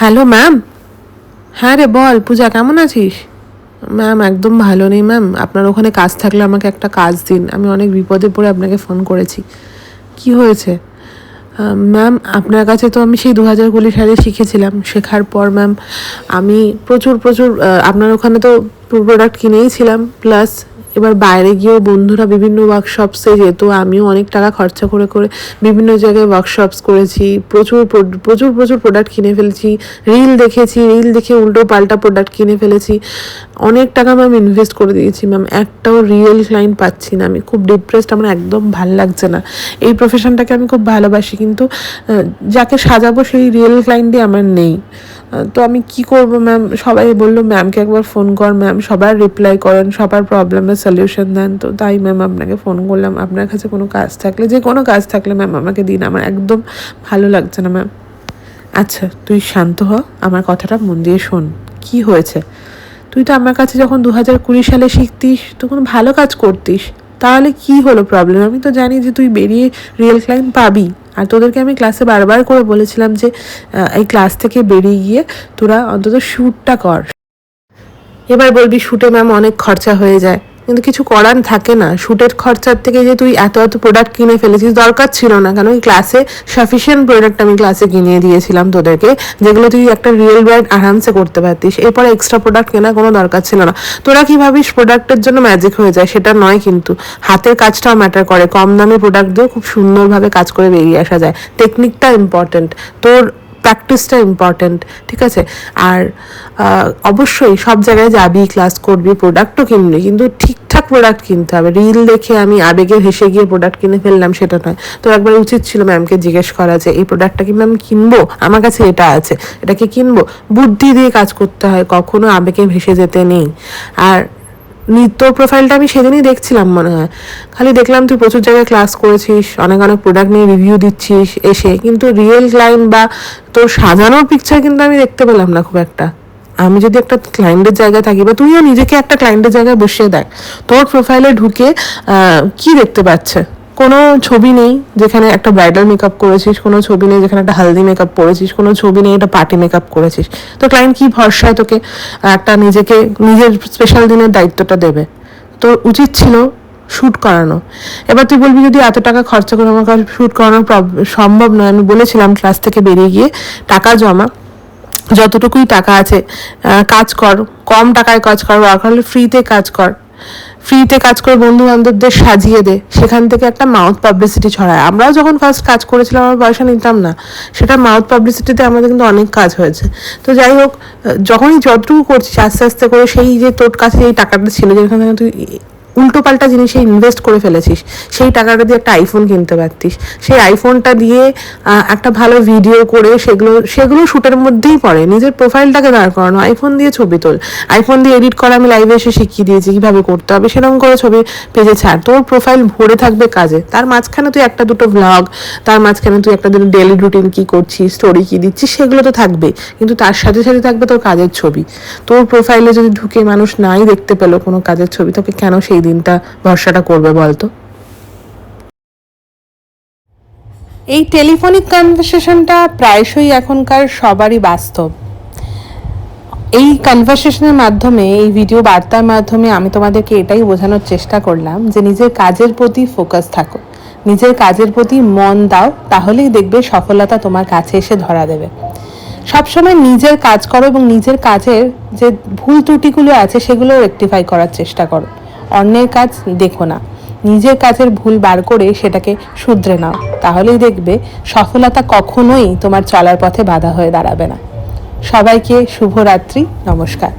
Hello ma'am হ্যাঁ রে, বল, পূজা, কেমন আছিস? ম্যাম একদম ভালো নেই ম্যাম আপনার ওখানে কাজ থাকলে আমাকে একটা কাজ দিন। আমি অনেক বিপদে পড়ে আপনাকে ফোন করেছি। কি হয়েছে? ম্যাম আপনার কাছে তো আমি সেই দু হাজার কুড়ি সালে শিখেছিলাম। শেখার পর ম্যাম আমি প্রচুর প্রচুর আপনার ওখানে তো প্রোডাক্ট কিনেইছিলাম প্লাস এবার বাইরে গিয়েও বন্ধুরা বিভিন্ন ওয়ার্কশপসে যেত আমিও অনেক টাকা খরচা করে করে বিভিন্ন জায়গায় ওয়ার্কশপস করেছি, প্রচুর প্রচুর প্রচুর প্রোডাক্ট কিনে ফেলেছি রিল দেখেছি রিল দেখে উল্টো পাল্টা প্রোডাক্ট কিনে ফেলেছি। অনেক টাকা ম্যাম ইনভেস্ট করে দিয়েছি ম্যাম একটাও রিয়েল ক্লায়েন্ট পাচ্ছি না। আমি খুব ডিপ্রেসড আমার একদম ভালো লাগছে না। এই প্রফেশনটাকে আমি খুব ভালোবাসি, কিন্তু যাকে সাজাবো সেই রিয়েল ক্লায়েন্টই আমার নেই। তো আমি কি করব ম্যাম সবাই বলল ম্যামকে একবার ফোন কর ম্যাম সবার রিপ্লাই করেন, সবার প্রবলেমের সলিউশন দেন। তো তাই ম্যাম আপনাকে ফোন করলাম। আপনার কাছে কোনো কাজ থাকলে, যে কোনো কাজ থাকলে ম্যাম আমাকে দিন। আমার একদম ভালো লাগছে না ম্যাম আচ্ছা তুই শান্ত হ। আমার কথাটা মন দিয়ে শোন। কি হয়েছে? তুই তো আমার কাছে যখন দু হাজার কুড়ি সালে শিখতিস, তখন ভালো কাজ করতিস। তাহলে কি হলো প্রবলেম আমি তো জানি যে তুই বেরিয়ে রিয়েল ক্লাইন্ট পাবি। আর তোদেরকে আমি ক্লাসে বারবার করে বলেছিলাম যে এই ক্লাস থেকে বেরিয়ে গিয়ে তোরা অন্তত শ্যুটটা কর। এবার বলবি শ্যুটে ম্যাম অনেক খরচা হয়ে যায়। কিন্তু কিছু করার থাকে না। শ্যুটের খরচার থেকে যে তুই এত এত প্রোডাক্ট কিনে ফেলেছিস, দরকার ছিল না। কারণ ওই ক্লাসে সাফিসিয়েন্ট প্রোডাক্ট আমি ক্লাসে কিনে দিয়েছিলাম তোদেরকে, যেগুলো তুই একটা রিয়েল ব্র্যান্ড আরামসে করতে পারতিস। এরপরে এক্সট্রা প্রোডাক্ট কেনার কোনো দরকার ছিল না। তোরা কি ভাবিস প্রোডাক্টের জন্য ম্যাজিক হয়ে যায়? সেটা নয় কিন্তু। হাতের কাজটাও ম্যাটার করে। কম দামে প্রোডাক্ট দিয়েও খুব সুন্দরভাবে কাজ করে বেরিয়ে আসা যায়। টেকনিকটা ইম্পর্টেন্ট তোর প্র্যাকটিসটা ইম্পর্ট্যান্ট ঠিক আছে? আর অবশ্যই সব জায়গায় যাবি ক্লাস করবি প্রোডাক্টও কিনবি, কিন্তু ঠিকঠাক প্রোডাক্ট কিনতে হবে। রিল দেখে আমি আবেগে হেসে গিয়ে প্রোডাক্ট কিনে ফেললাম, সেটা নয়। তো একবার উচিত ছিল ম্যামকে জিজ্ঞেস করা যে, এই প্রোডাক্টটা কি ম্যাম কিনবো? আমার কাছে এটা আছে। এটা কি কিনবো? বুদ্ধি দিয়ে কাজ করতে হয়, কখনো আবেগে ভেসে যেতে নেই। আর তোর প্রোফাইলটা আমি সেদিনই দেখছিলাম মনে হয়। খালি দেখলাম তুই প্রচুর জায়গায় ক্লাস করেছিস, অনেক অনেক প্রোডাক্ট নিয়ে রিভিউ দিচ্ছিস এসে। কিন্তু রিয়েল ক্লায়েন্ট বা তোর সাজানোর পিকচার কিন্তু আমি দেখতে পেলাম না খুব একটা। আমি যদি একটা ক্লায়েন্টের জায়গায় থাকি বা তুইও নিজেকে একটা ক্লায়েন্টের জায়গায় বসিয়ে দেখ, তোর প্রোফাইলে ঢুকে কি দেখতে পাচ্ছে? কোনো ছবি নেই যেখানে একটা ব্রাইডাল মেকআপ করেছিস, কোনো ছবি নেই যেখানে একটা হালদি মেকআপ করেছিস কোনো ছবি নেই একটা পার্টি মেকআপ করেছিস। তো ক্লায়েন্ট কী ভরসায় তোকে একটা নিজেকে, নিজের স্পেশাল দিনের দায়িত্বটা দেবে? তো উচিত ছিল শ্যুট করানো। এবার তুই বলবি যদি এত টাকা খরচা করে আমার কাছে শ্যুট করানো সম্ভব নয়, আমি বলেছিলাম ক্লাস থেকে বেরিয়ে গিয়ে টাকা জমা। যতটুকুই টাকা আছে কাজ কর, কম টাকায় কাজ কর দরকার হলে ফ্রিতে কাজ কর। ফ্রিতে কাজ করে বন্ধু বান্ধবদের সাজিয়ে দে। সেখান থেকে একটা মাউথ পাবলিসিটি ছড়ায়। আমরাও যখন ফার্স্ট কাজ করেছিলাম, আমরা পয়সা নিতাম না। সেটা মাউথ পাবলিসিটিতে আমাদের কিন্তু অনেক কাজ হয়েছে। তো যাই হোক, যখনই যতটুকু করছিস আস্তে আস্তে করে সেই যে তোর কাছে এই টাকাটা ছিল, যেখান থেকে তুই উল্টো পাল্টা জিনিসে ইনভেস্ট করে ফেলেছিস। সেই টাকাটা দিয়ে একটা আইফোন কিনতে পারতিস। সেই আইফোনটা দিয়ে একটা ভালো ভিডিও করে সেগুলো সেগুলো শ্যুটের মধ্যেই পড়ে। নিজের প্রোফাইলটাকে দাঁড় করানো। আইফোন দিয়ে ছবি তোল। আইফোন দিয়ে এডিট করা আমি লাইভে এসে শিখিয়ে দিয়েছি কীভাবে করতে হবে। সেরকম করে ছবি পেজে ছাড়। তোর প্রোফাইল ভরে থাকবে কাজে। তার মাঝখানে তুই একটা দুটো ভ্লগ তার মাঝখানে তুই একটা দুটো ডেলি রুটিন কী করছিস স্টোরি কী দিচ্ছিস, সেগুলো তো থাকবে কিন্তু তার সাথে সাথে থাকবে তোর কাজের ছবি। তোর প্রোফাইলে যদি ঢুকে মানুষ নাই দেখতে পেল কোনো কাজের ছবি, তোকে কেন সেই দিনটা ভরসাটা করবে বলতো? এই টেলিফোনিক কনভারসেশনটা প্রায়শই এখনকার সবারই বাস্তব। এই কনভারসেশনের মাধ্যমে, এই ভিডিও বার্তার মাধ্যমে আমি তোমাদেরকে এটাই বোঝানোর চেষ্টা করলাম যে নিজের কাজের প্রতি ফোকাস থাকো। নিজের কাজের প্রতি মন দাও, তাহলেই দেখবে সফলতা তোমার কাছে এসে ধরা দেবে। সবসময় নিজের কাজ করো এবং নিজের কাজের যে ভুল ত্রুটিগুলো আছে সেগুলো রেকটিফাই করার চেষ্টা করো। অন্যের কাজ দেখো না। নিজের কাজের ভুল বার করে সেটাকে শুধরে নাও। তাহলেই দেখবে সফলতা কখনোই তোমার চলার পথে বাধা হয়ে দাঁড়াবে না। সবাইকে শুভরাত্রি, নমস্কার।